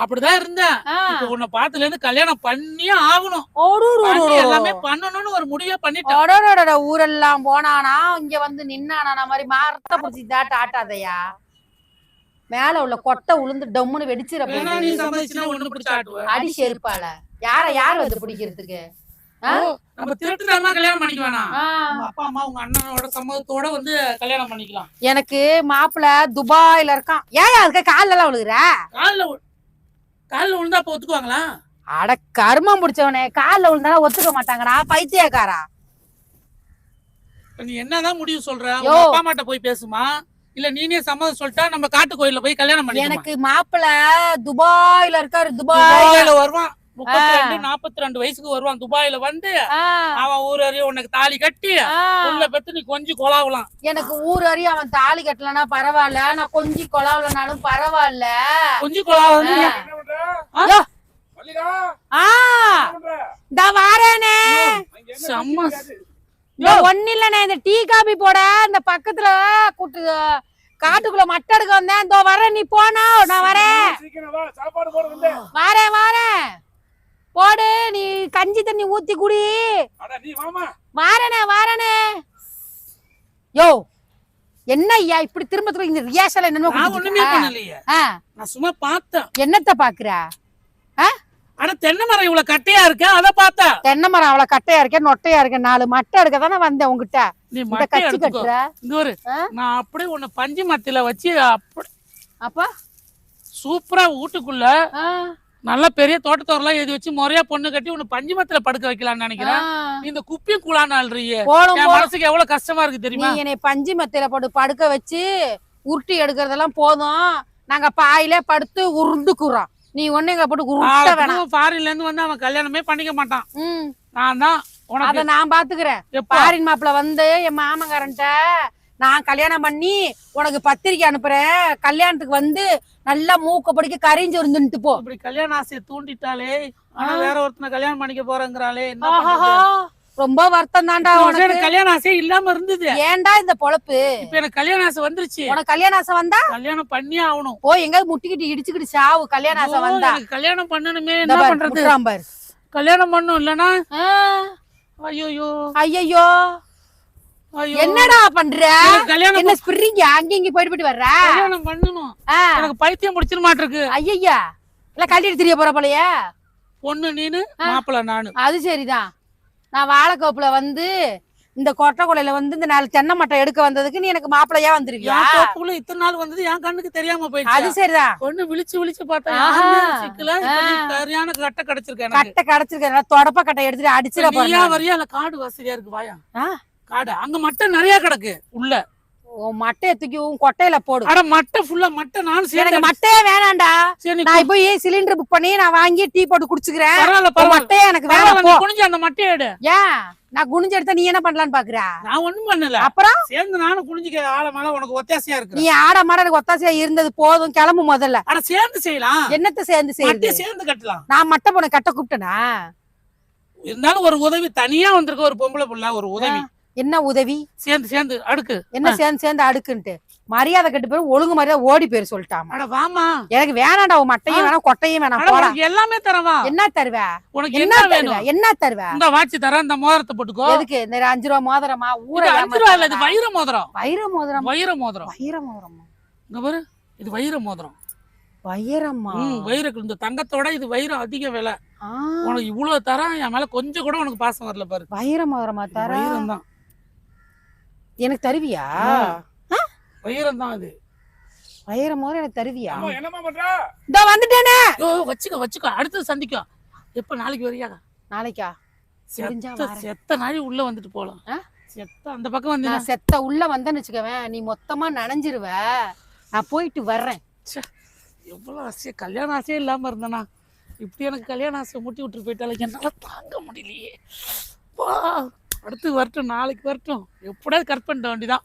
அப்படிதான் இருந்தேன் உன்னை பார்த்ததுல இருந்து கல்யாணம் பண்ணியே ஆகணும். எல்லாமே பண்ணணும்னு ஒரு முடிவே பண்ணிட்டேன் ஊரெல்லாம் போனானா இங்க வந்து நின்னானா மாதிரி மரத்தை பிடிச்சி தாட்ட ஆட்டாதையா மேல உள்ள கொட்டை உளுந்து டம்முன்னு வெடிச்சிட அடி செருப்பால யார யார் வந்து பிடிக்கிறதுக்கு எனக்கு மாப்பிள்ள துபாயில இருக்கான் ஏன் அதுக்கு கால்ல எல்லாம் விழுகுற கால்ல விழுந்தா அப்ப ஒத்துக்குவாங்களா? அட கருமம் பிடிச்சவனே கால்ல விழுந்தாலும் ஒத்துக்க மாட்டாங்கடா பைத்தியக்காரா. நீ என்னதான் முடிவு சொல்ற? யோ. அப்பா அம்மாட்ட போய் பேசுமா? இல்ல நீனே சம்மதம் சொல்லிட்டா நம்ம காட்டு கோயில்ல போய் கல்யாணம் பண்ணிக்கலாம் எனக்கு மாப்பிள்ள துபாயில இருக்காரு துபாய் துபாயில வருவான். முப்பத்தி ரெண்டு நாற்பத்தி ரெண்டு வயசுக்கு வருவான் துபாயில வந்து அவன் ஊர் அறிய உனக்கு தாலி கட்டி. உள்ள பெத்து நீ கொஞ்சம் கொலாவலாம். எனக்கு ஊர் அறிய அவன் தாலி கட்டலனா பரவாயில்ல. நான் கொஞ்சி கொலாவலனாலும் பரவாயில்ல. கொஞ்சம். ஆ. இந்த வாரேனே. செம்ம ஒண்ணு இல்லண்ணே இந்த டீ காபி போட இந்த பக்கத்துல கூட்டு காட்டுக்குள்ள மட்டை எடுக்க வந்தேன். இதோ வரேன் நீ போனா. நான் வரேன். வரேன் வரேன். போடு நீ கஞ்சி தண்ணி ஊத்தி குடி. வாரனே வாரனே. யோ என்ன ஐயா இப்படி திரும்ப திரும்ப இந்த ரியாசல என்னமோ நான் இருக்க? சும்மா பார்த்தேன். என்னத்த பாக்குற ஆனா தென்னை மரம் இவ்வளவு கட்டையா இருக்க அத பார்த்தேன் தென்னை மரம் அவ்வளவு கட்டையா இருக்கேன் நொட்டையா இருக்கேன் நாலு மட்டை எடுக்க தானே வந்தேன் உங்ககிட்ட நீ மட்டை கட்டுற? ஒரு? நான் அப்படியே உன்னை பஞ்சு மத்தியில வச்சு அப்படி அப்பா. சூப்பரா வீட்டுக்குள்ள நல்ல பெரிய தோட்டத்தோரெல்லாம் எழுதி வச்சு முறையா பொண்ணு கட்டி உன்னை பஞ்சு மத்தியில படுக்க வைக்கலாம்னு நினைக்கிறேன். இந்த குப்பியும் கூழான்னு போடும். மனசுக்கு எவ்வளவு கஷ்டமா இருக்கு தெரியுமா? என்னை பஞ்சு மெத்தையில போட்டு படுக்க வச்சு உருட்டி எடுக்கிறதெல்லாம் போதும். நாங்க பாயிலே படுத்து உருண்டுக்குறோம் நீ ஒண்ணு எங்க போட்டு உருட்ட வேணாம். ஃபாரின்ல இருந்து வந்து அவன் கல்யாணமே பண்ணிக்க மாட்டான். நான் தான் அத நான் பாத்துக்கிறேன். பாரின் மாப்பிள்ள வந்து என் மாமங்காரன்ட்ட நான் கல்யாணம் பண்ணி உனக்கு பத்திரிக்கை அனுப்புறேன். கல்யாணத்துக்கு வந்து நல்லா மூக்க பிடிக்க கரைஞ்சு இருந்துட்டு போ. இப்படி கல்யாண ஆசையை தூண்டிட்டாலே ஆனா வேற ஒருத்தனை கல்யாணம் பண்ணிக்க போறேங்கிறாளே? ரொம்ப வருத்தம் தான்டா உனக்கு. கல்யாண ஆசையே இல்லாம இருந்தது. ஏன்டா இந்த பொழப்பு? இப்ப எனக்கு கல்யாண ஆசை வந்துருச்சு. உனக்கு கல்யாண ஆசை வந்தா? கல்யாணம் பண்ணியே ஆகணும். ஓ எங்காவது முட்டிக்கிட்டு இடிச்சுக்கிட்டு சாவு கல்யாண ஆசை வந்தா. கல்யாணம் பண்ணணுமே என்ன பண்றது. கல்யாணம் பண்ணும் இல்லனா? ஐயோ ஐயோ என்னடா பண்ற? கல்யாணம் என்ன ஸ்பிரிங்க? அங்க இங்க போயிட்டு போயிட்டு வர்ற? கல்யாணம் பண்ணணும். ஆ, எனக்கு பைத்தியம் முடிச்சிட மாட்டிருக்கு. ஐயையா இல்ல கட்டிட்டு தெரிய போற போலயே? பொண்ணு நீனு மாப்பிள்ள நானு. அது சரிதான். நான் வாழைக்கோப்புல வந்து இந்த கொட்டை கொலையில வந்து இந்த நாலு தென்னை மட்டை எடுக்க வந்ததுக்கு நீ எனக்கு மாப்பிள்ளையா வந்துருவியா என் தோப்புக்குள்ள இத்தனை நாள் வந்தது என் கண்ணுக்கு தெரியாம அது போயிடுச்சு சரிதான். பொண்ணு விழிச்சு விழிச்சு பார்த்தா ஆஹா. யாருமே சிக்கல. இப்ப நீ ஆ. சரியான கட்டை கிடைச்சிருக்க எனக்கு. கட்டை கடைச்சிருக்க. தொடப்ப கட்டை எடுத்துட்டு அடிச்சிட போறேன் வரியா? இல்ல காடு வசதியா இருக்கு? வாயா? காடு. அங்க மட்டை நிறைய கிடக்கு உள்ள. மட்டையை தூக்கி உன் கொட்டையில போடு. அட மட்டை ஃபுல்லா மட்டை நானும் எனக்கு மட்டையே வேணாம்டா. சரி நான் போய் சிலிண்டர் புக் பண்ணி நான் வாங்கி டீ போட்டு குடிச்சுக்கிறேன்? பரவாயில்ல மட்டையே எனக்கு வேணாம் குனிஞ்சு அந்த மட்டையை எடு. ஏன்? நான் குனிஞ்சு எடுத்தா நீ என்ன பண்ணலாம்னு பாக்குற? நான் ஒண்ணும் பண்ணல. அப்புறம்? சேர்ந்து நானும் குனிஞ்சுக்க ஆள மேல உனக்கு ஒத்தாசையா இருக்கு நீ ஆட மாட எனக்கு ஒத்தாசையா இருந்தது போதும் கிளம்பு முதல்ல. அட சேர்ந்து செய்யலாம். என்னத்த சேர்ந்து செய்யுது? மட்டையை சேர்ந்து கட்டலாம். நான் மட்டை பொண்ணை கட்ட கூப்பிட்டனா? இருந்தாலும் ஒரு உதவி தனியா வந்திருக்க ஒரு பொம்பளை புள்ள ஒரு உதவி. என்ன உதவி? சேர்ந்து சேர்ந்து அடுக்கு. என்ன சேர்ந்து சேர்ந்து அடுக்குன்ட்டு. மரியாதை கட்டு பேர் ஒழுங்கு மரியாதை ஓடி பேர் சொல்லிட்டாமா. வாமா எனக்கு வேணாம்டா உன் மட்டையும் வேணாம் கொட்டையும் வேணாம் எல்லாமே தரவா என்ன தருவ? உனக்கு என்ன வேணும்? என்ன தருவ? இந்த வாட்சி தரேன் இந்த மோதிரத்தை போட்டுக்கோ. எதுக்கு? இந்த அஞ்சு ரூபா மோதிரமா? ஊர அஞ்சு ரூபா இல்ல இது வைர மோதிரம். வைர மோதிரம்? வைர மோதிரம். வைர மோதிரமா? இங்க பாரு இது வைர மோதிரம். வைரமா வைர இந்த தங்கத்தோட இது வைரம் அதிக விலை. உனக்கு இவ்வளவு தரேன் என் மேல கொஞ்சம் கூட உனக்கு பாசம் வரல பாரு. வைர மோதிரமா தர வைரம் தான் எனக்கு தருவியா? வைரம் தான் இது வைர மோதிரம் எனக்கு தருவியா? அம்மா என்னம்மா பண்ற? இதோ வந்துட்டேனே. ஐயோ வச்சுக்கோ வச்சுக்கோ. அடுத்து சந்திக்கும். எப்ப நாளைக்கு வரியா? நாளைக்கா? செத்த. செத்த நாளை உள்ள வந்துட்டு போலாம்? செத்த அந்த பக்கம் வந்து நான் செத்த உள்ள வந்தேன்னு வச்சுக்கவேன் நீ மொத்தமா நனைஞ்சிருவ. நான் போயிட்டு வர்றேன். எவ்வளவு ஆசையா? கல்யாண ஆசையே இல்லாம இருந்தனா? இப்படி எனக்கு கல்யாண ஆசை முட்டி விட்டு போயிட்டாலும் என்னால தாங்க முடியலையே. வா. அடுத்து வரட்டும் நாளைக்கு வரட்டும். எப்படியாவது கட் பண்ணிட்ட வேண்டிதான்